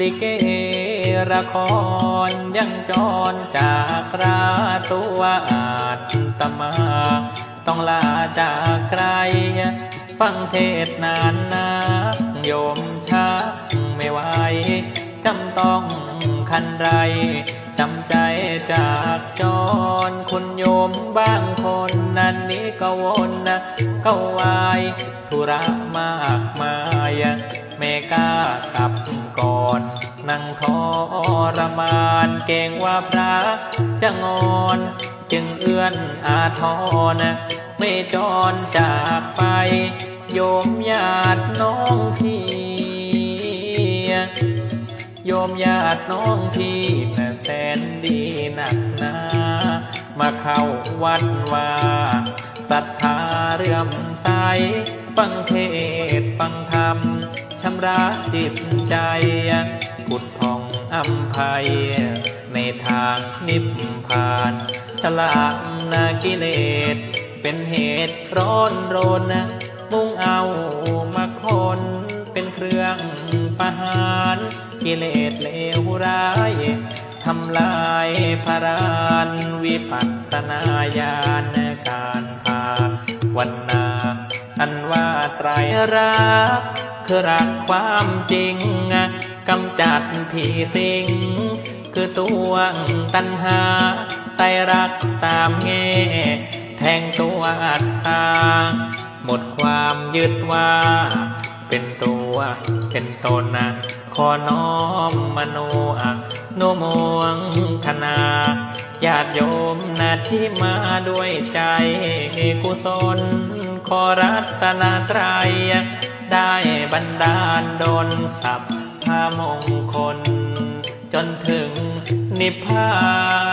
ลิเกละครยังจรจากราตัวอาจตมา ต้องลาจากไกลฟังเทศนานนักโยมชักไม่ไหวจำต้องคันไรจำใจจากจรคุณโยมบางคนนั่นนี้ก็วนนะก็วายธุระมากมา นั่งทรมานเก่งว่าพระจะงอน จึงเอื้อนอาทรไม่จรจากไป โยมญาติน้องพี่โยมญาติน้องพี่แม่แสนดีหนักหนามาเข้าวัดว่าศรัทธาเรื่อมใสฟังเทศฟังธรรมชำระจิตใจ ผุดผ่องอำภัย ในทางนิพพานฉลางนากิเลส เป็นเหตุร้อนรน มุ่งเอามาคนเป็นเครื่องประหาร กิเลสเลวร้ายทำลายพระรานวิปัสสนาญาณการภาควันนาอันว่าไตรรักคือรักความจริง กำจัดผีสิง คือตัวตัณหา ไตรักตามแง่แทงตัวอัตตา หมดความยึดว่า เป็นตัวเป็นตนนะขอน้อมมโนอะโนโมงคณาญาติโยมนาที่มาด้วยใจกุศลขอรัตนาไตรยได้บันดาลดลสัพ พามงคล จนถึงนิพพาน